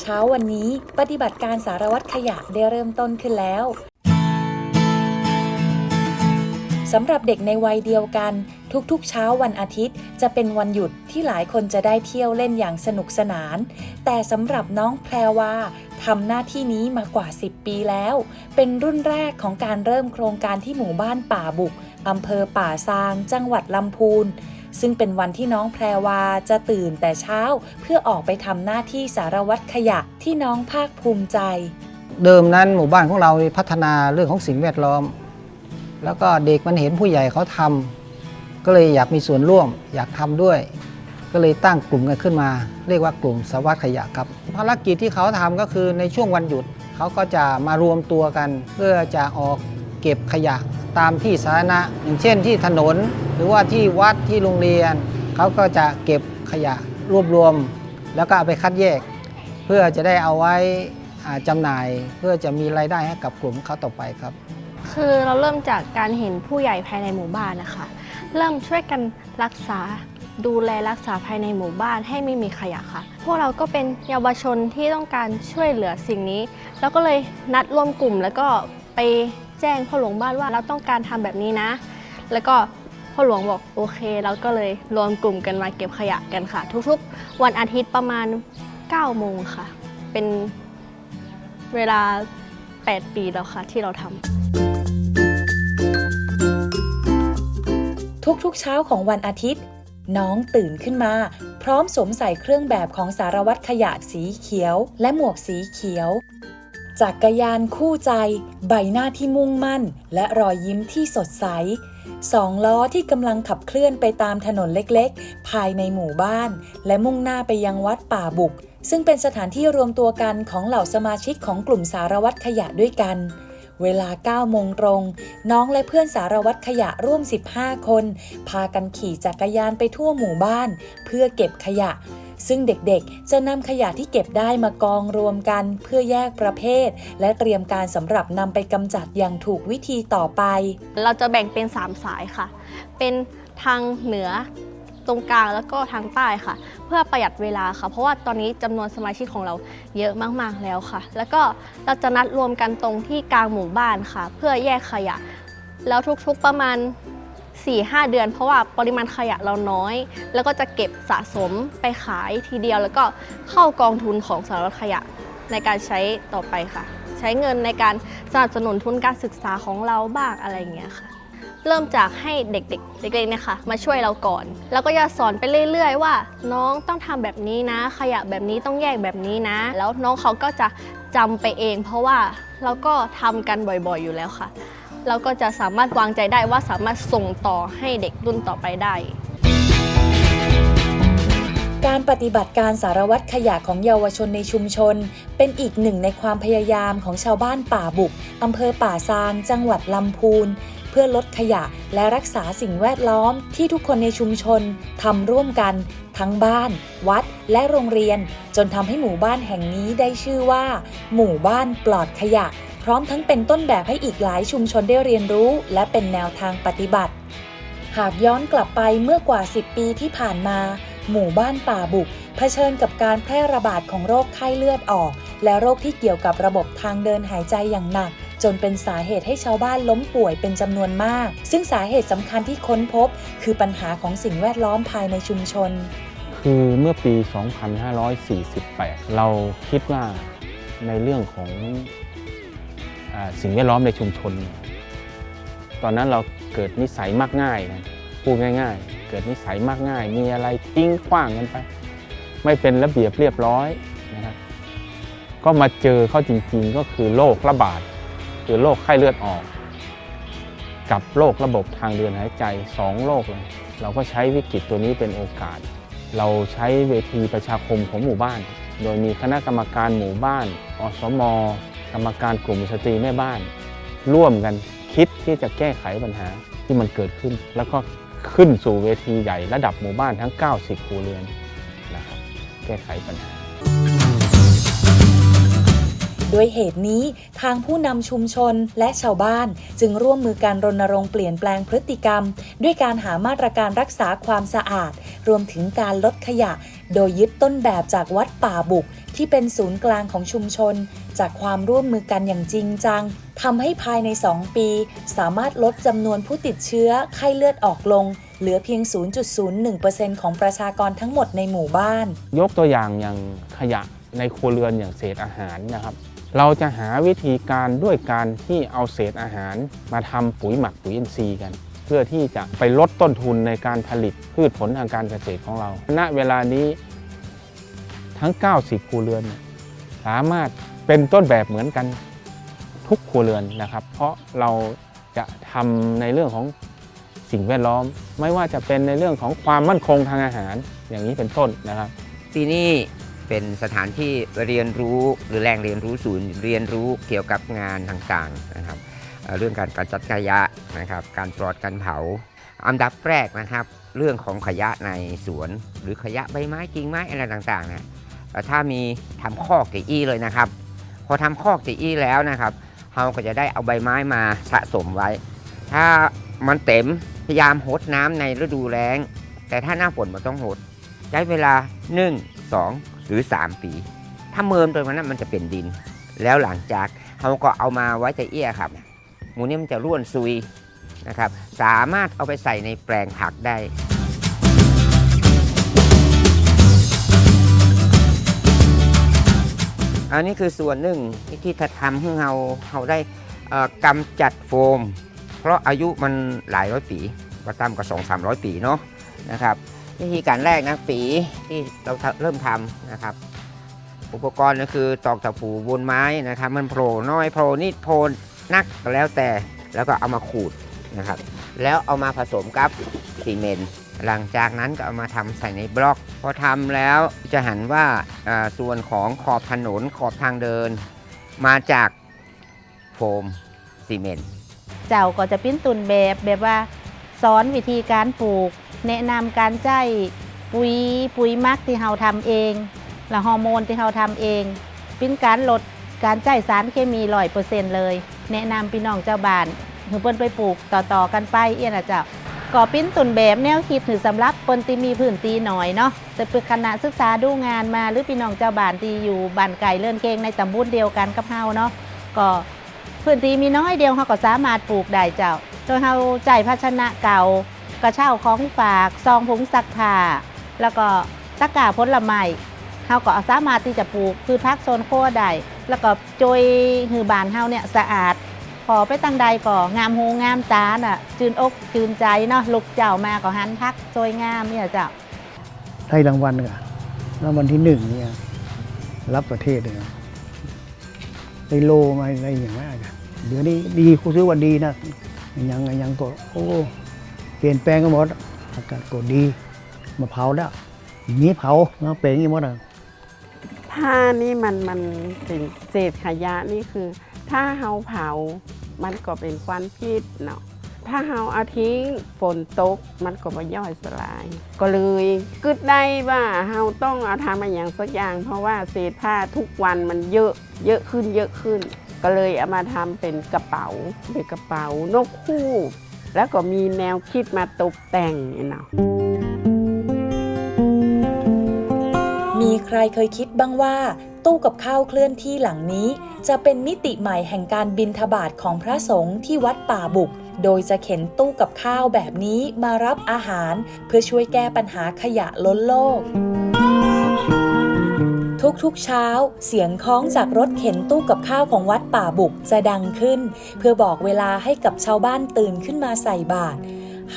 เช้าวันนี้ปฏิบัติการสารวัตรขยะได้เริ่มต้นขึ้นแล้วสำหรับเด็กในวัยเดียวกัน ทุกๆ เช้าวันอาทิตย์ จะเป็นวันหยุดที่หลายคนจะได้เที่ยวเล่นอย่างสนุกสนาน แต่สำหรับน้องแพรวาทำหน้าที่นี้มากว่า 10 ปีแล้ว เป็นรุ่นแรกของการเริ่มโครงการที่หมู่บ้านป่าบุกอำเภอป่าซาง จังหวัดลำพูน ซึ่งเป็นวันที่น้องแพรวาจะตื่นแต่เช้า เพื่อออกไปทำหน้าที่สารวัตรขยะที่น้องภาคภูมิใจ เดิมนั้นหมู่บ้านของเราพัฒนาเรื่องของสิ่งแวดล้อม แล้วก็เด็กมันเห็นผู้ใหญ่เขาทำก็เลยอยากมีส่วนร่วม อยากทำด้วย ก็เลยตั้งกลุ่มกันขึ้นมา เรียกว่ากลุ่มสวัสดขยะครับ ภารกิจที่เขาทำก็คือในช่วงวันหยุดเขาก็จะมารวมตัวกัน เพื่อจะออกเก็บขยะ ตามที่สาธารณะ อย่างเช่นที่ถนน หรือว่าที่วัดที่โรงเรียน เขาก็จะเก็บขยะรวบรวม แล้วก็เอาไปคัดแยก เพื่อจะได้เอาไว้อ่าจำหน่าย เพื่อจะมีรายได้ให้กับกลุ่มเขาต่อไปครับ คือเราเริ่มจากการเห็นผู้ใหญ่ภายในหมู่บ้านนะคะ เริ่มช่วยกันรักษาดูแลรักษาภายในหมู่บ้านให้ไม่มีขยะค่ะ พวกเราก็เป็นเยาวชนที่ต้องการช่วยเหลือสิ่งนี้ แล้วก็เลยนัดรวมกลุ่มแล้วก็ไป แจ้งพ่อหลวงบ้านว่าเราต้องการทำแบบนี้นะ แล้วก็พ่อหลวงบอกโอเคเราก็เลยรวมกลุ่มกันมาเก็บขยะกันค่ะ ทุกๆ วันอาทิตย์ประมาณ9โมงค่ะ เป็นเวลา 8 ปีแล้วค่ะที่เราทำทุกๆเช้าของวันอาทิตย์ น้องตื่นขึ้นมา พร้อมสวมใส่เครื่องแบบของสารวัตรขยะสีเขียว และหมวกสีเขียว จักรยานคู่ใจ ใบหน้าที่มุ่งมั่น และรอยยิ้มที่สดใสสองล้อที่กำลังขับเคลื่อนไปตามถนนเล็กๆ ภายในหมู่บ้าน และมุ่งหน้าไปยังวัดป่าบุก ซึ่งเป็นสถานที่รวมตัวกันของเหล่าสมาชิกของกลุ่มสารวัตรขยะด้วยกัน เวลา 9 โมงตรง น้องและเพื่อนสารวัตรขยะร่วม 15 คน พากันขี่จักรยานไปทั่วหมู่บ้าน เพื่อเก็บขยะ ซึ่งเด็กๆ จะนำขยะที่เก็บได้มากองรวมกันเพื่อแยกประเภท และเตรียมการสำหรับนำไปกำจัดอย่างถูกวิธีต่อไป เราจะแบ่งเป็น 3 สายค่ะ เป็นทางเหนือตรงกลางแล้วก็ทางใต้ค่ะ เพื่อประหยัดเวลาค่ะ เพราะว่าตอนนี้จำนวนสมาชิกของเราเยอะมากๆแล้วค่ะ แล้วก็เราจะนัดรวมกันตรงที่กลางหมู่บ้านค่ะ เพื่อแยกขยะ แล้วทุกๆประมาณ 4-5 เดือน เพราะว่าปริมาณขยะเราน้อย แล้วก็จะเก็บสะสมไปขายทีเดียว แล้วก็เข้ากองทุนของสารวัตรขยะในการใช้ต่อไปค่ะ ใช้เงินในการสนับสนุนทุนการศึกษาของเราบ้างอะไรเงี้ยค่ะ เริ่มจากให้เด็กๆเด็กๆเนี่ยค่ะมาช่วยเราก่อน แล้วก็จะสอนไปเรื่อยๆ ว่า น้องต้องทำแบบนี้นะ ขยะแบบนี้ต้องแยกแบบนี้นะ แล้วน้องเขาก็จะจำไปเอง เพราะว่าเราก็ทำกันบ่อยๆอยู่แล้วค่ะ เราก็จะสามารถวางใจได้ว่าสามารถส่งต่อให้เด็กรุ่นต่อไปได้ การปฏิบัติการสารวัตรขยะของเยาวชนในชุมชน เป็นอีกหนึ่งในความพยายามของชาวบ้านป่าบุกอำเภอป่าซาง จังหวัดลำพูน เพื่อลดขยะและรักษาสิ่งแวดล้อมที่ทุกคนในชุมชนทำร่วมกัน ทั้งบ้าน วัด และโรงเรียน จนทำให้หมู่บ้านแห่งนี้ได้ชื่อว่า หมู่บ้านปลอดขยะ ร้อมทั้งเป็นต้นแบบให้อีกหลายชุมชนได้เรียนรู้ และเป็นแนวทางปฏิบัติ หากย้อนกลับไปเมื่อกว่า 10 ปีที่ผ่านมา หมู่บ้านป่าบุกเผชิญกับการแพร่ระบาดของโรคไข้เลือดออก และโรคที่เกี่ยวกับระบบทางเดินหายใจอย่างหนัก จนเป็นสาเหตุให้ชาวบ้านล้มป่วยเป็นจำนวนมาก ซึ่งสาเหตุสำคัญที่ค้นพบ คือปัญหาของสิ่งแวดล้อมภายในชุมชน คือเมื่อปี 2548 เราคิดว่าในเรื่องของ สิ่งแวดล้อมในชุมชน ตอนนั้นเราเกิดนิสัยมักง่ายนะพูดง่าย ๆ เกิดนิสัยมักง่าย มีอะไรทิ้งขว้างกันไป ไม่เป็นระเบียบเรียบร้อยนะครับก็มาเจอเข้าจริงๆก็คือโรคระบาด คือโรคไข้เลือดออก กับโรคระบบทางเดินหายใจสองโรคเลยเราก็ใช้วิกฤตตัวนี้เป็นโอกาส เราใช้เวทีประชาคมของหมู่บ้าน โดยมีคณะกรรมการหมู่บ้าน อสม กรรมการกลุ่มสตรีแม่บ้าน ร่วมกันคิดที่จะแก้ไขปัญหาที่มันเกิดขึ้น แล้วก็ขึ้นสู่เวทีใหญ่ระดับหมู่บ้านทั้ง 90ครัวเรือนนะครับแก้ไขปัญหาด้วยเหตุนี้ทางผู้นำชุมชนและชาวบ้าน จึงร่วมมือการรณรงค์เปลี่ยนแปลงพฤติกรรม ด้วยการหามาตรการรักษาความสะอาด รวมถึงการลดขยะ โดยยึดต้นแบบจากวัดป่าบุก ที่เป็นศูนย์กลางของชุมชน จากความร่วมมือกันอย่างจริงจังทำให้ภายใน 2 ปี สามารถลดจำนวนผู้ติดเชื้อไข้เลือดออกลง เหลือเพียง 0.01%ของประชากรทั้งหมดในหมู่บ้าน ยกตัวอย่างอย่างขยะในครัวเรือนอย่างเศษอาหารนะครับ เราจะหาวิธีการด้วยการที่เอาเศษอาหารมาทำปุ๋ยหมักปุ๋ยอินทรีย์กัน เพื่อที่จะไปลดต้นทุนในการผลิตพืชผลทางการเกษตรของเรา ณ เวลานี้ ทั้ง 90ครัวเรือน สามารถเป็นต้นแบบเหมือนกันทุกครัวเรือนนะครับ เพราะเราจะทำในเรื่องของสิ่งแวดล้อม ไม่ว่าจะเป็นในเรื่องของความมั่นคงทางอาหารอย่างนี้เป็นต้นนะครับ ที่นี่เป็นสถานที่เรียนรู้หรือแหล่งเรียนรู้ศูนย์เรียนรู้เกี่ยวกับงานต่างๆนะครับเรื่องการกำจัดขยะนะครับ การปลอดการเผา อันดับแรกนะครับ เรื่องของขยะในสวน หรือขยะใบไม้กิ่งไม้อะไรต่างๆนะ เอ่ถ้ามีทำคอกตีอี้เลยนะครับ พอทำคอกตีอี้แล้วนะครับเราก็จะได้เอาใบไม้มาสะสมไว้ ถ้ามันเต็มพยายามหดน้ำในฤดูแล้ง แต่ถ้าหน้าฝนมันต้องหดใช้เวลา 1 2 หรือ 3 ปี ถ้าเมินไปมันนั้นมันจะเป็นดิน แล้วหลังจากเขาก็เอามาไว้ใจเอี้ยครับหมูนี่มันจะร่วนซุยนะครับ สามารถเอาไปใส่ในแปลงผักได้ อันนี้คือส่วนหนึ่งที่ถ้าทำให้เราเราได้กำจัดโฟม เพราะอายุมันหลายร้อยปีก็ต่ำกว่าสองสามร้อยปีเนาะนะครับวิธีการแรกนะปีที่เราเริ่มทำนะครับ อุปกรณ์ก็คือตอกตะปูบนไม้นะครับ มันโผล่น้อยโผล่นิดโผล่นักก็แล้วแต่แล้วก็เอามาขูดนะครับ แล้วเอามาผสมกับซีเมนต์ หลังจากนั้นก็เอามาทำใส่ในบล็อก พอทำแล้วจะหันว่าส่วนของขอบถนนขอบทางเดิน มาจากโฟมซีเมนต์เจ้าก็จะปิ้นตุนแบบแบบว่าสอนวิธีการปลูก แนะนำการใจปุ๋ยปุ๋ยมักที่เราทำเองและฮอร์โมนที่เราทำเอง ปิ้นการลดการใจสารเคมีร้อยเปอร์เซ็นต์เลย แนะนำพี่น้องเจ้าบ้านหือเปิ้นไปปลูกต่อๆกันไปเอี้ยนะเจ้า ก่อปิ้นตุนแบบแนวคิดถือสำหรับเปิ้นที่มีพื้นตีหน่อยเนาะจะเป็นคณะศึกษาดูงานมาหรือพี่น้องเจ้าบ้านที่อยู่บ้านไก่เลื่อนเกงในตำบลเดียวกันกับเฮาเนาะก็พื้นที่มีน้อยเดียวเขาก็สามารถปลูกได้เจ้า โดยเขาใจายภาชนะเก่ากระเช่าของฝากซองผงซักผ้าแล้วก็ตะกร้าผลไม้เขาก็สามารถที่จะปลูกพืชพักโซนโครัวได้แล้วก็โจยหือบานเฮาเนี่ยสะอาด พอไปตั้งใดก็งามหูงามตาน่ะ จืนอกจืนใจเนาะลูกเจ้ามาก็หันพักโจยงามเนี่ยเจ้าให้รางวัลกันรางวัลที่หนึ่งเนี่ยรับประเทศเลยนะได้โลมาอะไรอย่างมากอะเดี๋ยวนี้ดีคุณซื้อว่าดีนะยังยังก็โอ้เปลี่ยนแปลงกันหมดอากาศก็ดีมาเผาแล้วอย่างนี้เผามาเป็นอย่างนี้หมดอะถ้านี่มันมันเป็นเศษขยะนี่คือ ถ้าเฮาเผา มันก็เป็นควันพิษเนาะ ถ้าเฮาเอาทิ้งฝนตก มันก็บ่ย่อยสลาย ก็เลยกึดได้ว่าเฮาต้องเอาทำมาอย่างสักอย่าง เพราะว่าเศษผ้าทุกวันมันเยอะเยอะขึ้นเยอะขึ้น ก็เลยเอามาทำเป็นกระเป๋าเป็นกระเป๋านกคู่ แล้วก็มีแนวคิดมาตกแต่งเนาะมีใครเคยคิดบ้างว่า ตู้กับข้าวเคลื่อนที่หลังนี้ จะเป็นมิติใหม่แห่งการบินทบาทของพระสงฆ์ที่วัดป่าบุก โดยจะเข็นตู้กับข้าวแบบนี้มารับอาหาร เพื่อช่วยแก้ปัญหาขยะล้นโลกทุกๆ เช้า เสียงคล้องจากรถเข็นตู้กับข้าวของวัดป่าบุกจะดังขึ้น เพื่อบอกเวลาให้กับชาวบ้านตื่นขึ้นมาใส่บาตร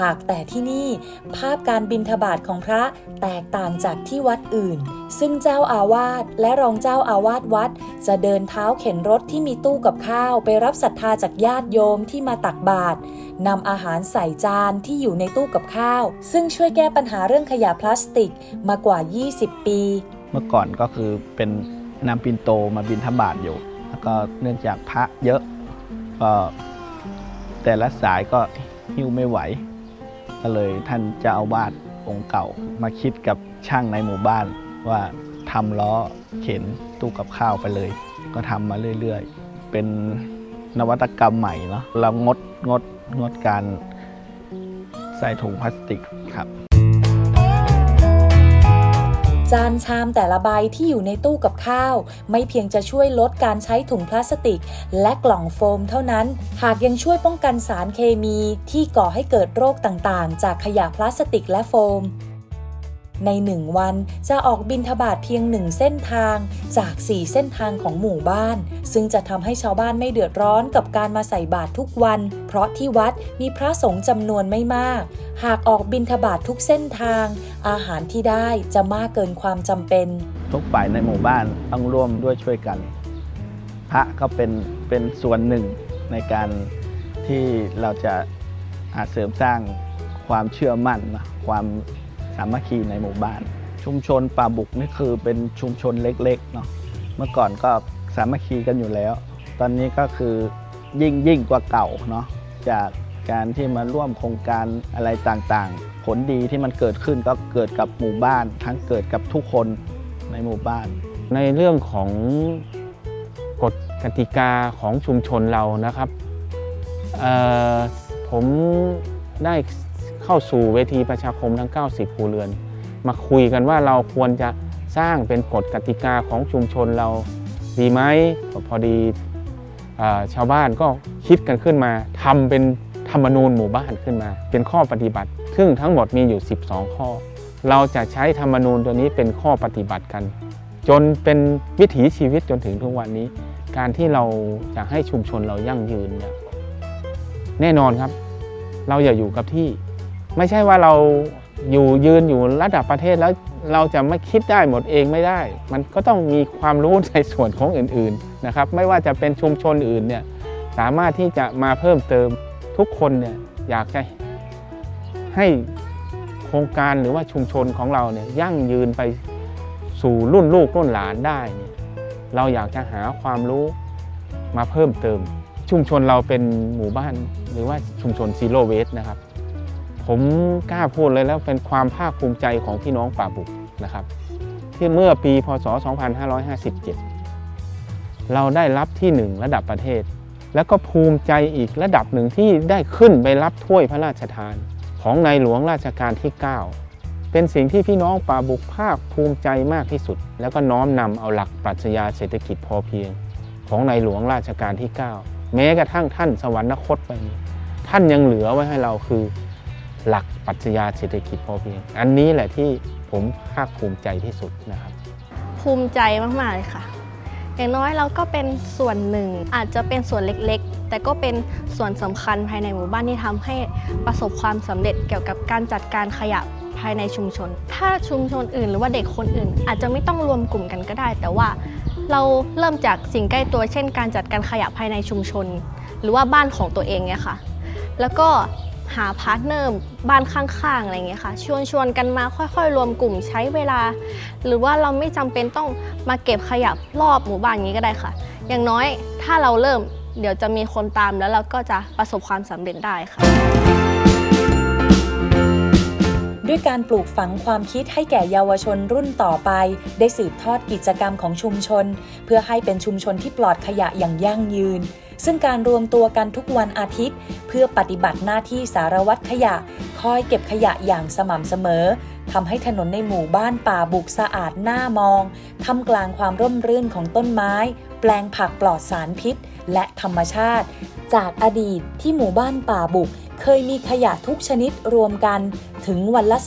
หากแต่ที่นี่ภาพการบินทบาทของพระแตกต่างจากที่วัดอื่น ซึ่งเจ้าอาวาสและรองเจ้าอาวาสวัด จะเดินเท้าเข็นรถที่มีตู้กับข้าวไปรับศรัทธาจากญาติโยมที่มาตักบาตรนำอาหารใส่จานที่อยู่ในตู้กับข้าว ซึ่งช่วยแก้ปัญหาเรื่องขยะพลาสติกมากว่า 20 ปี เมื่อก่อนก็คือเป็นนำปินโตมาบินทบาทอยู่ แล้วก็เนื่องจากพระเยอะก็แต่ละสายก็หิ้วไม่ไหว ก็เลยท่านเจะเอาวาสองค์เก่ามาคิดกับช่างในหมู่บ้านว่าทำล้อเข็นตู้กับข้าวไปเลย ก็ทำมาเรื่อยๆ เป็นนวัตกรรมใหม่เนาะเรางดงดงดการใส่ถุงพลาสติกครับ จานชามแต่ละใบที่อยู่ในตู้กับข้าว ไม่เพียงจะช่วยลดการใช้ถุงพลาสติก และกล่องโฟมเท่านั้น หากยังช่วยป้องกันสารเคมีที่ก่อให้เกิดโรคต่างๆ จากขยะพลาสติกและโฟม ในหนึ่งวันจะออกบินทบาทเพียงหนึ่งเส้นทาง จาก 4 เส้นทางของหมู่บ้าน ซึ่งจะทำให้ชาวบ้านไม่เดือดร้อนกับการมาใส่บาตรทุกวัน เพราะที่วัดมีพระสงฆ์จำนวนไม่มาก หากออกบินทบาททุกเส้นทาง อาหารที่ได้จะมากเกินความจำเป็น ทุกฝ่ายในหมู่บ้านต้องร่วมด้วยช่วยกัน พระก็เป็นเป็นส่วนหนึ่งในการที่เราจะอาจเสริมสร้างความเชื่อมั่นความามัคคีในหมู่บ้าน ชุมชนป่าบุกนี่คือเป็นชุมชนเล็กๆเนาะเมื่อก่อนก็สามัคคีกันอยู่แล้ว ตอนนี้ก็คือยิ่งยิ่งกว่าเก่าเนาะจากการที่มาร่วมโครงการอะไรต่างๆ ผลดีที่มันเกิดขึ้นก็เกิดกับหมู่บ้าน ทั้งเกิดกับทุกคนในหมู่บ้าน ในเรื่องของกฎกติกาของชุมชนเรานะครับผมได้ เข้าสู่เวทีประชาคมทั้ง 90ครัวเรือน มาคุยกันว่าเราควรจะสร้างเป็นกฎกติกาของชุมชนเราดีไหมพอดีชาวบ้านก็คิดกันขึ้นมาทำเป็นธรรมนูญหมู่บ้านขึ้นมา เป็นข้อปฏิบัติ ซึ่งทั้งหมดมีอยู่ 12 ข้อ เราจะใช้ธรรมนูญตัวนี้เป็นข้อปฏิบัติกัน จนเป็นวิถีชีวิตจนถึงทุกวันนี้ การที่เราจะให้ชุมชนเรายั่งยืนเนี่ยแน่นอนครับ เราอย่าอยู่กับที่ ไม่ใช่ว่าเราอยู่ยืนอยู่ระดับประเทศแล้วเราจะไม่คิดได้หมดเองไม่ได้ มันก็ต้องมีความรู้ในส่วนของอื่นๆนะครับ ไม่ว่าจะเป็นชุมชนอื่นเนี่ยสามารถที่จะมาเพิ่มเติมทุกคนเนี่ยอยากจะให้โครงการหรือว่าชุมชนของเราเนี่ยยั่งยืนไปสู่รุ่นลูกรุ่นหลานได้เนี่ยเราอยากจะหาความรู้มาเพิ่มเติม ชุมชนเราเป็นหมู่บ้านหรือว่าชุมชนซีโรเวสนะครับ ผมกล้าพูดเลยแล้วเป็นความภาคภูมิใจของพี่น้องป่าบุกนะครับ ที่เมื่อปีพศ 2557 เราได้รับที่หนึ่งระดับประเทศ แล้วก็ภูมิใจอีกระดับหนึ่งที่ได้ขึ้นไปรับถ้วยพระราชทาน ของในหลวงราชการที่ 9 เป็นสิ่งที่พี่น้องป่าบุกภาคภูมิใจมากที่สุด แล้วก็น้อมนำเอาหลักปรัชญาเศรษฐกิจพอเพียง ของในหลวงราชการที่ 9 แม้กระทั่งท่านสวรรคตไป ท่านยังเหลือไว้ให้เราคือ หลักปรัชญาเศรษฐกิจพอเพียง อันนี้แหละที่ผมภาคภูมิใจที่สุดนะครับ ภูมิใจมากๆเลยค่ะ อย่างน้อยเราก็เป็นส่วนหนึ่ง อาจจะเป็นส่วนเล็กๆ แต่ก็เป็นส่วนสำคัญภายในหมู่บ้านที่ทำให้ประสบความสำเร็จเกี่ยวกับการจัดการขยะภายในชุมชน ถ้าชุมชนอื่นหรือว่าเด็กคนอื่น อาจจะไม่ต้องรวมกลุ่มกันก็ได้ แต่ว่าเราเริ่มจากสิ่งใกล้ตัวเช่น การจัดการขยะภายในชุมชน หรือว่าบ้านของตัวเองเนี่ยค่ะ แล้วก็ หาพาร์ทเนอร์บ้านข้างๆอะไรเงี้ยค่ะ ชวนชวนกันมาค่อยๆ รวมกลุ่มใช้เวลา หรือว่าเราไม่จำเป็นต้องมาเก็บขยะรอบหมู่บ้านอย่างนี้ก็ได้ค่ะ อย่างน้อยถ้าเราเริ่มเดี๋ยวจะมีคนตามแล้วเราก็จะประสบความสำเร็จได้ค่ะ ด้วยการปลูกฝังความคิดให้แก่เยาวชนรุ่นต่อไป ได้สืบทอดกิจกรรมของชุมชน เพื่อให้เป็นชุมชนที่ปลอดขยะอย่างยั่งยืน ซึ่งการรวมตัวกันทุกวันอาทิตย์ เพื่อปฏิบัติหน้าที่สารวัตรขยะ คอยเก็บขยะอย่างสม่ำเสมอทำให้ถนนในหมู่บ้านป่าบุกสะอาดน่ามองท่ามกลางความร่มรื่นของต้นไม้ แปลงผักปลอดสารพิษ และธรรมชาติ จากอดีตที่หมู่บ้านป่าบุก เคยมีขยะทุกชนิดรวมกันถึงวันละ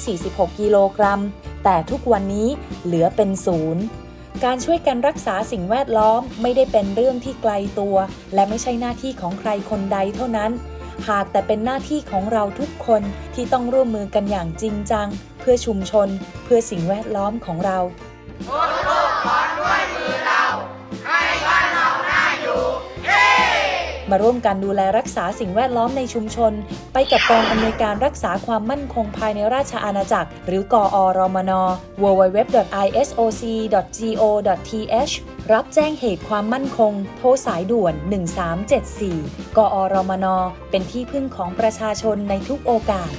246 กิโลกรัม แต่ทุกวันนี้เหลือเป็นศูนย์ การช่วยกันรักษาสิ่งแวดล้อมไม่ได้เป็นเรื่องที่ไกลตัว และไม่ใช่หน้าที่ของใครคนใดเท่านั้น หากแต่เป็นหน้าที่ของเราทุกคนที่ต้องร่วมมือกันอย่างจริงจัง เพื่อชุมชน เพื่อสิ่งแวดล้อมของเรา มาร่วมกันดูแลรักษาสิ่งแวดล้อมในชุมชน ไปกับกองอำนวยการรักษาความมั่นคงภายในราชอาณาจักร หรือกอรมน www.isoc.go.th รับแจ้งเหตุความมั่นคง โทรสายด่วน 1374 กอรมน เป็นที่พึ่งของประชาชนในทุกโอกาส